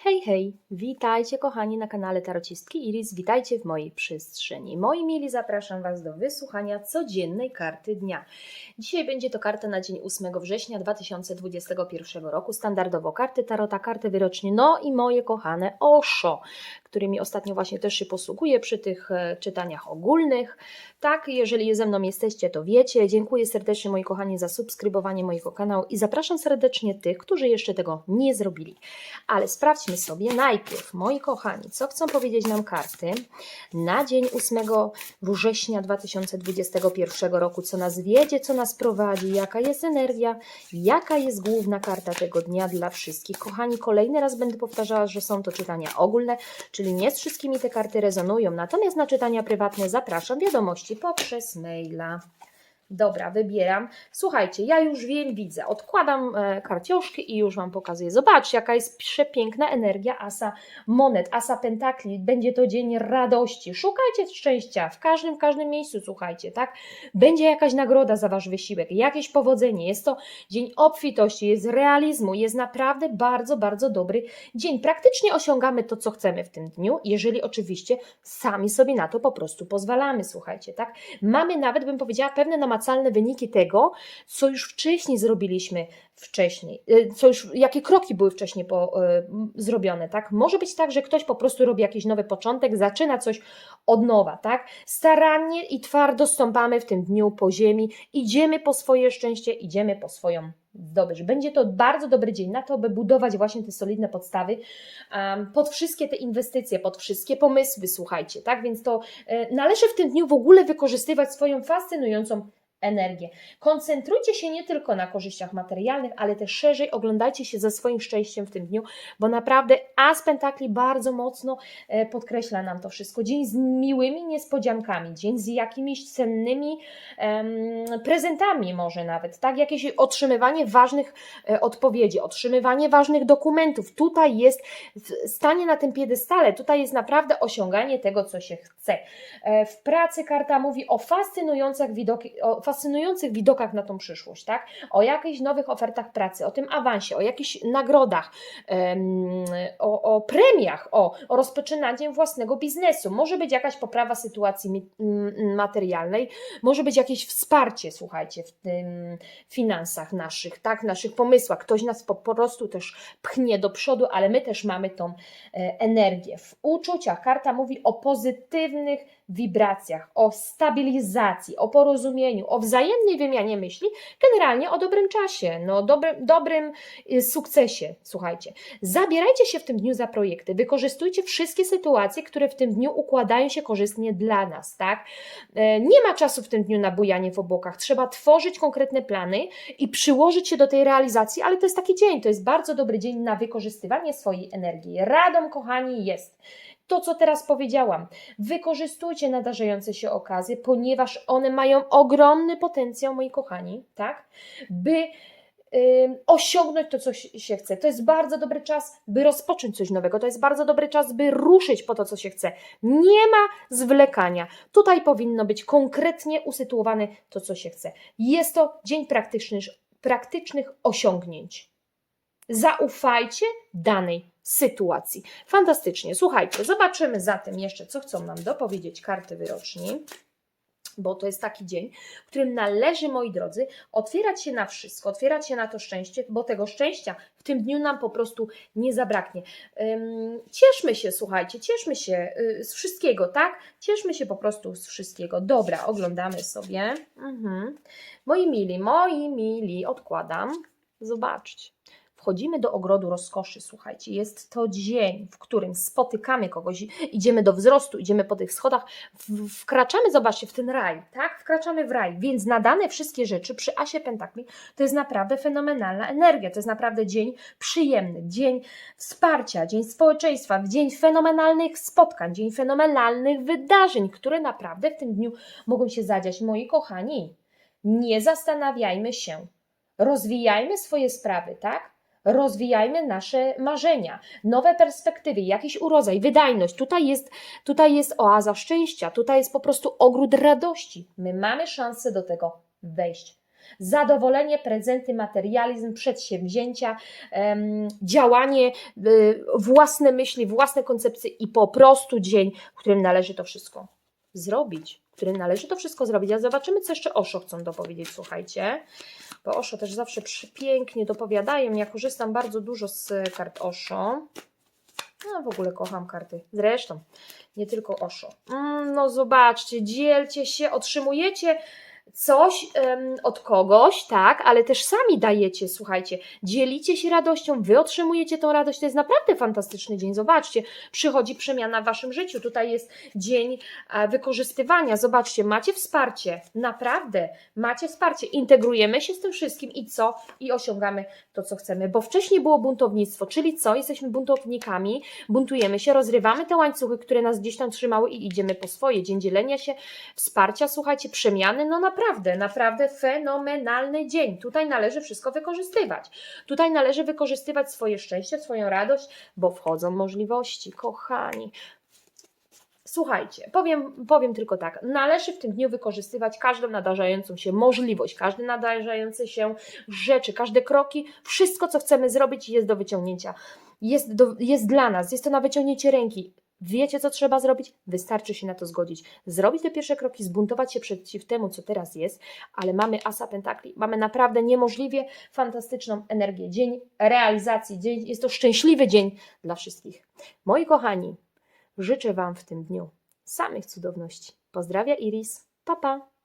Hej, hej, witajcie kochani na kanale Tarocistki Iris, witajcie w mojej przestrzeni. Moi mili, zapraszam Was do wysłuchania codziennej karty dnia. Dzisiaj będzie to karta na dzień 8 września 2021 roku, standardowo karty Tarota, karty wyrocznie, no i moje kochane Osho, którymi ostatnio właśnie też się posługuję przy tych e, czytaniach ogólnych. Tak, jeżeli ze mną jesteście, to wiecie. Dziękuję serdecznie moi kochani za subskrybowanie mojego kanału i zapraszam serdecznie tych, którzy jeszcze tego nie zrobili. Ale sobie najpierw, moi kochani, co chcą powiedzieć nam karty na dzień 8 września 2021 roku, co nas wiedzie, co nas prowadzi, jaka jest energia, jaka jest główna karta tego dnia dla wszystkich. Kochani, kolejny raz będę powtarzała, że są to czytania ogólne, czyli nie z wszystkimi te karty rezonują, natomiast na czytania prywatne zapraszam wiadomości poprzez maila. Dobra, wybieram. Słuchajcie, ja już wiem, widzę. Odkładam e, karcioszki i już Wam pokazuję. Zobaczcie, jaka jest przepiękna energia asa monet, asa pentakli. Będzie to dzień radości. Szukajcie szczęścia w każdym, w każdym miejscu, słuchajcie, tak? Będzie jakaś nagroda za Wasz wysiłek, jakieś powodzenie. Jest to dzień obfitości, jest realizmu, jest naprawdę bardzo, bardzo dobry dzień. Praktycznie osiągamy to, co chcemy w tym dniu, jeżeli oczywiście sami sobie na to po prostu pozwalamy, słuchajcie, tak? Mamy nawet, bym powiedziała, pewne namacalne wyniki tego, co już wcześniej zrobiliśmy wcześniej, y, co już, jakie kroki były wcześniej po, y, zrobione, tak? Może być tak, że ktoś po prostu robi jakiś nowy początek, zaczyna coś od nowa, tak? Starannie i twardo stąpamy w tym dniu po ziemi, idziemy po swoje szczęście, idziemy po swoją zdobycz. Będzie to bardzo dobry dzień na to, by budować właśnie te solidne podstawy um, pod wszystkie te inwestycje, pod wszystkie pomysły, słuchajcie, tak? Więc to e, należy w tym dniu w ogóle wykorzystywać swoją fascynującą energię. Koncentrujcie się nie tylko na korzyściach materialnych, ale też szerzej oglądajcie się za swoim szczęściem w tym dniu, bo naprawdę As Pentakli bardzo mocno e, podkreśla nam to wszystko. Dzień z miłymi niespodziankami, dzień z jakimiś cennymi em, prezentami może nawet, tak? Jakieś otrzymywanie ważnych e, odpowiedzi, otrzymywanie ważnych dokumentów. Tutaj jest stanie na tym piedestale, tutaj jest naprawdę osiąganie tego, co się chce. E, W pracy karta mówi o fascynujących, widoki, o fascynujących widokach na tą przyszłość, tak? O jakichś nowych ofertach pracy, o tym awansie, o jakichś nagrodach, o, o premiach, o, o rozpoczynaniu własnego biznesu. Może być jakaś poprawa sytuacji materialnej, może być jakieś wsparcie, słuchajcie, w tym finansach naszych, tak? Naszych pomysłach. Ktoś nas po, po prostu też pchnie do przodu, ale my też mamy tą e, energię. W uczuciach karta mówi o pozytywnych wibracjach, o stabilizacji, o porozumieniu, o wzajemnej wymianie myśli, generalnie o dobrym czasie, no, dobrym, dobrym y, sukcesie. Słuchajcie, zabierajcie się w tym dniu za projekty, wykorzystujcie wszystkie sytuacje, które w tym dniu układają się korzystnie dla nas, tak? E, Nie ma czasu w tym dniu na bujanie w obłokach, trzeba tworzyć konkretne plany i przyłożyć się do tej realizacji, ale to jest taki dzień, to jest bardzo dobry dzień na wykorzystywanie swojej energii. Radą, kochani, jest to, co teraz powiedziałam. Wykorzystujcie nadarzające się okazje, ponieważ one mają ogromny potencjał, moi kochani, tak? By osiągnąć to, co się chce. To jest bardzo dobry czas, by rozpocząć coś nowego. To jest bardzo dobry czas, by ruszyć po to, co się chce. Nie ma zwlekania. Tutaj powinno być konkretnie usytuowane to, co się chce. Jest to dzień praktyczny, praktycznych osiągnięć. Zaufajcie danej sytuacji. Fantastycznie. Słuchajcie, zobaczymy zatem jeszcze, co chcą nam dopowiedzieć karty wyroczni. Bo to jest taki dzień, w którym należy, moi drodzy, otwierać się na wszystko, otwierać się na to szczęście, bo tego szczęścia w tym dniu nam po prostu nie zabraknie. Cieszmy się, słuchajcie, cieszmy się y, z wszystkiego, tak? Cieszmy się po prostu z wszystkiego. Dobra, oglądamy sobie. Mhm. Moi mili, moi mili, odkładam. Zobaczcie. Wchodzimy do ogrodu rozkoszy, słuchajcie. Jest to dzień, w którym spotykamy kogoś, idziemy do wzrostu, idziemy po tych schodach, wkraczamy, zobaczcie, w ten raj, tak? Wkraczamy w raj, więc nadane wszystkie rzeczy przy Asie Pentakli to jest naprawdę fenomenalna energia. To jest naprawdę dzień przyjemny, dzień wsparcia, dzień społeczeństwa, dzień fenomenalnych spotkań, dzień fenomenalnych wydarzeń, które naprawdę w tym dniu mogą się zadziać. Moi kochani, nie zastanawiajmy się, rozwijajmy swoje sprawy, tak? Rozwijajmy nasze marzenia, nowe perspektywy, jakiś urodzaj, wydajność. Tutaj jest, tutaj jest oaza szczęścia, tutaj jest po prostu ogród radości. My mamy szansę do tego wejść. Zadowolenie, prezenty, materializm, przedsięwzięcia, działanie, y, własne myśli, własne koncepcje i po prostu dzień, w którym należy to wszystko zrobić, w którym należy to wszystko zrobić. A zobaczymy, co jeszcze Oszo chcą dopowiedzieć, słuchajcie. Bo Oszo też zawsze pięknie dopowiadają. Ja korzystam bardzo dużo z kart Oszo. No, w ogóle kocham karty. Zresztą, nie tylko Oszo. Mm, no, zobaczcie, dzielcie się, otrzymujecie coś em, od kogoś, tak, ale też sami dajecie, słuchajcie, dzielicie się radością, wy otrzymujecie tą radość, to jest naprawdę fantastyczny dzień, zobaczcie, przychodzi przemiana w waszym życiu, tutaj jest dzień e, wykorzystywania, zobaczcie, macie wsparcie, naprawdę, macie wsparcie, integrujemy się z tym wszystkim i co? I osiągamy to, co chcemy, bo wcześniej było buntownictwo, czyli co? Jesteśmy buntownikami, buntujemy się, rozrywamy te łańcuchy, które nas gdzieś tam trzymały i idziemy po swoje, dzień dzielenia się, wsparcia, słuchajcie, przemiany, no naprawdę, naprawdę fenomenalny dzień. Tutaj należy wszystko wykorzystywać. Tutaj należy wykorzystywać swoje szczęście, swoją radość, bo wchodzą możliwości, kochani. Słuchajcie, powiem, powiem tylko tak. Należy w tym dniu wykorzystywać każdą nadarzającą się możliwość, każdy nadarzający się rzeczy, każde kroki, wszystko, co chcemy zrobić, jest do wyciągnięcia. Jest, do, jest dla nas, jest to na wyciągnięcie ręki. Wiecie, co trzeba zrobić? Wystarczy się na to zgodzić. Zrobić te pierwsze kroki, zbuntować się przeciw temu, co teraz jest, ale mamy Asa Pentakli. Mamy naprawdę niemożliwie fantastyczną energię. Dzień realizacji, dzień, jest to szczęśliwy dzień dla wszystkich. Moi kochani, życzę Wam w tym dniu samych cudowności. Pozdrawia Iris. Pa, pa.